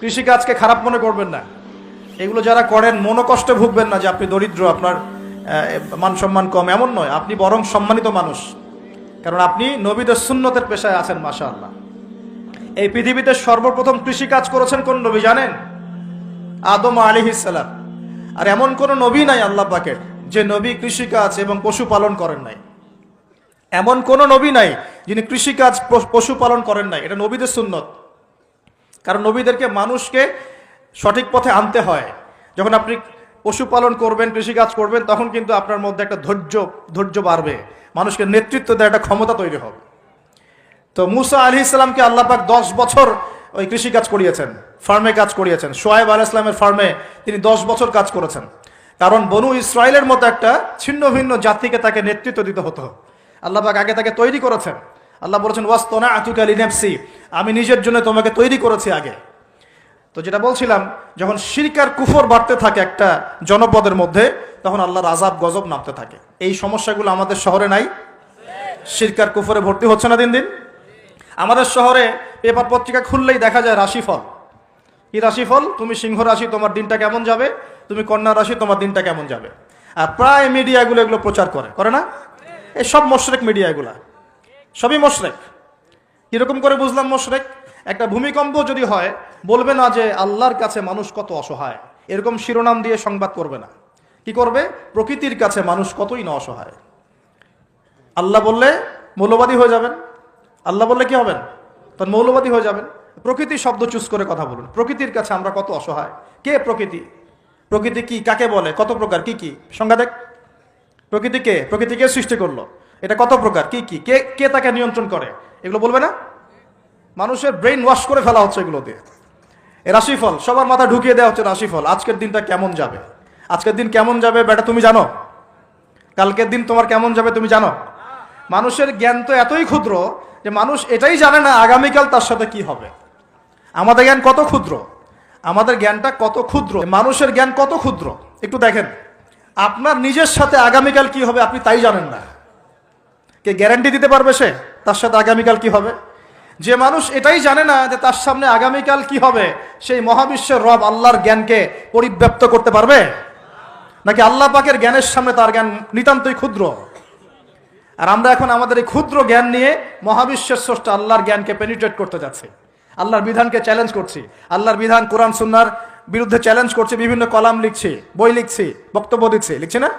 কৃষিকাজকে খারাপ মনে করবেন না। এগুলো যারা করেন, মনোকষ্টে ভুগবেন না যে আপনি দরিদ্র, আপনার মান সম্মান কম। এমন নয়, আপনি বরং সম্মানিত মানুষ। কারণ আপনি নবীদের সুন্নতের পেশায় আছেন মাশা আল্লাহ এই পৃথিবীতে সর্বপ্রথম কৃষিকাজ করেছেন কোন নবী জানেন? আদম আলিহিসাল্লাম আর এমন কোন নবী নাই আল্লাহ পাকের, যে নবী কৃষিকাজ এবং পশুপালন করেন নাই। এমন কোন নবী নাই যিনি কৃষিকাজ পশুপালন করেন নাই। এটা নবীদের সুন্নত। কারণ নবীদেরকে মানুষকে সঠিক পথে আনতে হয়। যখন আপনি পশুপালন করবেন, কৃষিকাজ করবেন, তখন কিন্তু আপনার মধ্যে একটা ধৈর্য ধৈর্য বাড়বে। মানুষকে নেতৃত্ব দেওয়ার একটা ক্ষমতা তৈরি হবে। তো মুসা আলি ইসলামকে আল্লাপাক দশ বছর ওই কৃষিকাজ করিয়েছেন, ফার্মে কাজ করিয়েছেন। সোয়েব আল ইসলামের ফার্মে তিনি দশ বছর কাজ করেছেন। কারণ বনু ইসরায়েলের মতো একটা ছিন্ন ভিন্ন জাতিকে তাকে নেতৃত্ব দিতে হতো। আল্লাপাক আগে তাকে তৈরি করেছেন। আল্লাহ বলেছেন ওয়াস্তনা আতুকালি নেপসি আমি নিজের জন্য তোমাকে তৈরি করেছি আগে। তো যেটা বলছিলাম, যখন শিরকার কুফর বাড়তে থাকে একটা জনপদের মধ্যে, তখন আল্লাহর আজাব গজব নামতে থাকে। এই সমস্যাগুলো আমাদের শহরে নাই। শিরকার কুফরে ভর্তি হচ্ছে না দিন দিন। আমাদের শহরে পেপার পত্রিকা খুললেই দেখা যায় রাশিফল। কি রাশিফল? তুমি সিংহ রাশি, তোমার দিনটা কেমন যাবে? তুমি কন্যা রাশি, তোমার দিনটা কেমন যাবে? আর প্রায় মিডিয়াগুলো এগুলো প্রচার করে। করে না? এই সব মশরেক মিডিয়া এগুলা সবই মশরেক। কীরকম করে বুঝলাম মশরেক? একটা ভূমিকম্প যদি হয়, বলবে না যে আল্লাহর কাছে মানুষ কত অসহায়। এরকম শিরোনাম দিয়ে সংবাদ করবে না। কি করবে? প্রকৃতির কাছে মানুষ কতই না অসহায়। আল্লাহ বললে মৌলবাদী হয়ে যাবেন। আল্লাহ বললে কি হবেন? তখন মৌলবাদী হয়ে যাবেন। প্রকৃতি শব্দ চুজ করে কথা বলুন। প্রকৃতির কাছে আমরা কত অসহায়? কে প্রকৃতি? প্রকৃতি কি? কাকে বলে? কত প্রকার? কি কি? সংজ্ঞা দেখ। প্রকৃতি কে? প্রকৃতি কে সৃষ্টি করল? এটা কত প্রকার? কি কি? কে কে তাকে নিয়ন্ত্রণ করে? এগুলো বলবে না? মানুষের ব্রেন ওয়াশ করে ফেলা হচ্ছে এগুলো দিয়ে। এ রাশিফল সবার মাথা ঢুকিয়ে দেওয়া হচ্ছে রাশিফল আজকের দিনটা কেমন যাবে? আজকের দিন কেমন যাবে বেটা, তুমি জানো? কালকের দিন তোমার কেমন যাবে তুমি জানো? মানুষের জ্ঞান তো এতই ক্ষুদ্র যে মানুষ এটাই জানে না আগামীকাল তার সাথে কি হবে। আমাদের জ্ঞান কত ক্ষুদ্র? আমাদের জ্ঞানটা কত ক্ষুদ্র? মানুষের জ্ঞান কত ক্ষুদ্র? একটু দেখেন। আপনার নিজের সাথে আগামীকাল কি হবে আপনি তাই জানেন না। কে গ্যারান্টি দিতে পারবে সে? তার সাথে আগামীকাল কি হবে? যে মানুষ এটাই জানে না যে তার সামনে আগামীকাল কি হবে, সেই মহাবিশ্বের রব আল্লাহর জ্ঞানকে পরিব্যাপ্ত করতে পারবে? নাকি আল্লাহ পাকের জ্ঞানের সামনে তার জ্ঞান নিতান্তই ক্ষুদ্র? আর আমরা এখন আমাদের এই ক্ষুদ্র জ্ঞান নিয়ে মহাবিশ্বের স্রষ্টা আল্লাহর জ্ঞানকে পেনিট্রেট করতে যাচ্ছি। আল্লাহর বিধানকে চ্যালেঞ্জ করছি। আল্লাহর বিধান, কোরআন, সুন্নার বিরুদ্ধে চ্যালেঞ্জ করছি, বিভিন্ন কলাম লিখছি, বই লিখছি, বক্তব্য দিচ্ছি। লিখছি না?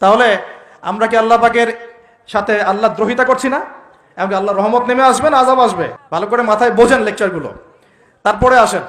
তাহলে আমরা কি আল্লাহ পাকের সাথে আল্লাহ দ্রোহিতা করছি না, এমনকি আল্লাহ রহমত নেমে আসবেন আজাব আসবে। ভালো করে মাথায় বোঝেন লেকচারগুলো তারপরে আসেন।